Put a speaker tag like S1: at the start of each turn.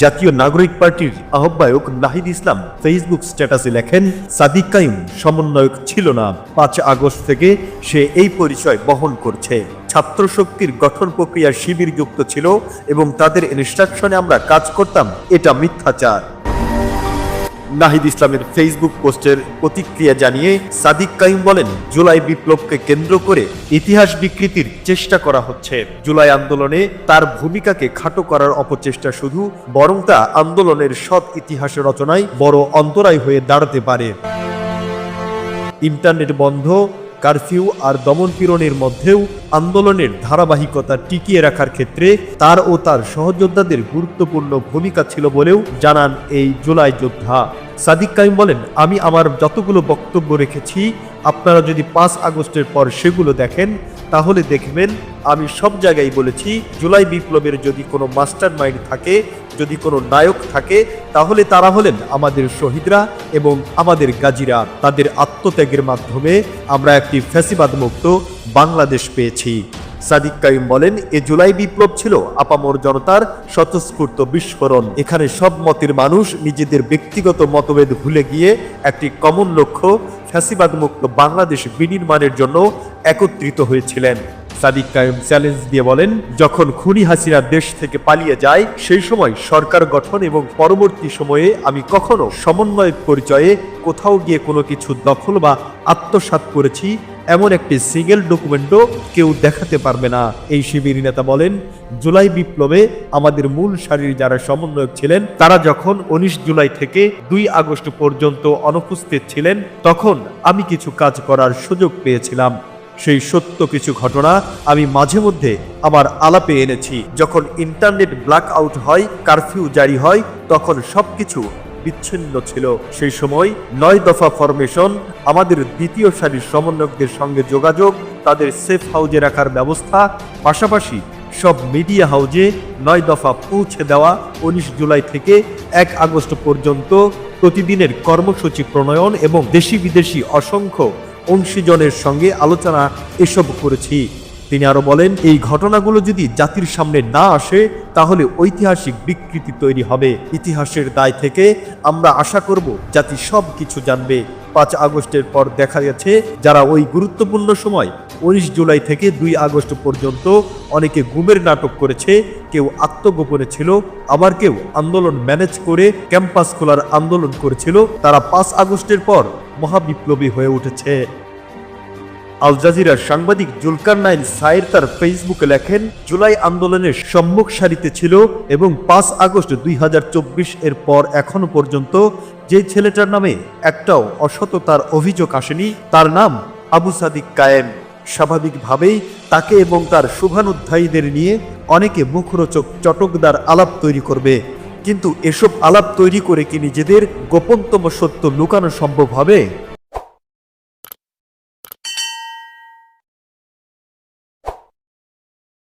S1: জাতীয় নাগরিক পার্টির আহ্বায়ক নাহিদ ইসলাম ফেসবুক স্ট্যাটাসে লেখেন, সাদিক কাইম সমন্বয়ক ছিল না। পাঁচ আগস্ট থেকে সে এই পরিচয় বহন করছে। ছাত্র শক্তির গঠন প্রক্রিয়ার শিবির যুক্ত ছিল এবং তাদের ইনস্ট্রাকশনে আমরা কাজ করতাম, এটা মিথ্যাচার। নাহিদ ইসলামের ফেসবুক পোস্টের প্রতিক্রিয়া জানিয়ে সাদিক কাইম বলেন, জুলাই বিপ্লবকে কেন্দ্র করে ইতিহাস বিকৃতির চেষ্টা করা হচ্ছে। জুলাই আন্দোলনে তার ভূমিকাকে খাটো করার অপচেষ্টা শুধু, বরং তা আন্দোলনের সৎ ইতিহাস রচনায় বড় অন্তরায় হয়ে দাঁড়াতে পারে। ইন্টারনেট বন্ধ, কারফিউ আর দমনপীড়নের মধ্যেও আন্দোলনের ধারাবাহিকতা টিকিয়ে রাখার ক্ষেত্রে তার ও তার সহযোদ্ধাদের গুরুত্বপূর্ণ ভূমিকা ছিল বলেও জানান এই জুলাই যোদ্ধা। সাদিক কাইম বলেন, আমি আমার যতগুলো বক্তব্য রেখেছি, আপনারা যদি পাঁচ আগস্টের পর সেগুলো দেখেন, তাহলে দেখবেন আমি সব জায়গায় বলেছি, জুলাই বিপ্লবের যদি কোনো মাস্টার মাইন্ড থাকে, যদি কোনো নায়ক থাকে, তাহলে তারা হলেন আমাদের শহীদরা এবং আমাদের গাজীরা। তাদের আত্মত্যাগের মাধ্যমে আমরা একটি ফ্যাসিবাদ মুক্ত বাংলাদেশ পেয়েছি। সাদিক কাইম বলেন, এ জুলাই বিপ্লব ছিল আপামর জনতার স্বতঃস্ফূর্ত বিস্ফোরণ। এখানে সব মতের মানুষ নিজেদের ব্যক্তিগত মতভেদ ভুলে গিয়ে একটি কমন লক্ষ্য ফ্যাসিবাদ মুক্ত বাংলাদেশ বিনির্মাণের জন্য একত্রিত হয়েছিলেন। সাদিক কায়েম চ্যালেঞ্জ দিয়ে বলেন, যখন খুনি হাসিনা দেশ থেকে পালিয়ে যায়, সেই সময় সরকার গঠন এবং পরবর্তী সময়ে আমি কখনো সমন্বয় পরিচয়ে কোথাও গিয়ে কোনো কিছু দখল বা আত্মসাৎ করেছি এমন একটি সিঙ্গেল ডকুমেন্টও কেউ দেখাতে পারবে না। এই শিবির নেতা বলেন, জুলাই বিপ্লবে আমাদের মূল সারির যারা সমন্বয়ক ছিলেন, তারা যখন উনিশ জুলাই থেকে দুই আগস্ট পর্যন্ত অনুপস্থিত ছিলেন, তখন আমি কিছু কাজ করার সুযোগ পেয়েছিলাম। সেই সত্য কিছু ঘটনা আমি মাঝে মধ্যে আমার আলাপে এনেছি। যখন ইন্টারনেট ব্ল্যাক আউট হয়, কারফিউ জারি হয়, তখন সবকিছু বিচ্ছিন্ন ছিল। সেই সময় নয় দফা ফরমেশন আমাদের দ্বিতীয় সারির সমন্বয়কদের সঙ্গে যোগাযোগ, তাদের সেফ হাউজে রাখার ব্যবস্থা, পাশাপাশি সব মিডিয়া হাউজে নয় দফা পৌঁছে দেওয়া উনিশ জুলাই থেকে এক আগস্ট পর্যন্ত প্রতিদিনের কর্মসূচি প্রণয়ন এবং দেশি বিদেশি অসংখ্য অংশীজনের সঙ্গে আলোচনা এসব করেছি। তিনি আরও বলেন, এই ঘটনাগুলো যদি জাতির সামনে না আসে, তাহলে ঐতিহাসিক বিকৃতি তৈরি হবে। ইতিহাসের দায় থেকে আমরা আশা করব জাতি সব কিছু জানবে। পাঁচ আগস্টের পর দেখা গেছে, যারা ওই গুরুত্বপূর্ণ সময়, উনিশ জুলাই থেকে দুই আগস্ট পর্যন্ত অনেকে গুমের নাটক করেছে, কেউ আত্মগোপনে ছিল, আবার কেউ আন্দোলন ম্যানেজ করে ক্যাম্পাস খোলার আন্দোলন করেছিল, তারা পাঁচ আগস্টের পর মহাবিপ্লবী হয়ে উঠেছে। আল জাজিরার সাংবাদিক জুলকার নাইন সাইর তার ফেসবুকে লেখেন, জুলাই আন্দোলনের সম্মুখ সারিতে ছিল এবং পাঁচ আগস্ট দুই এর পর এখনও পর্যন্ত যে ছেলেটার নামে একটাও অসততার অভিযোগ আসেনি, তার নাম আবু সাদিক কায়েম। স্বাভাবিকভাবেই তাকে এবং তার শুভানুধ্যায়ীদের নিয়ে অনেকে মুখরোচক চটকদার আলাপ তৈরি করবে। কিন্তু এসব আলাপ তৈরি করে কি নিজেদের গোপনতম সত্য লুকানো সম্ভব হবে?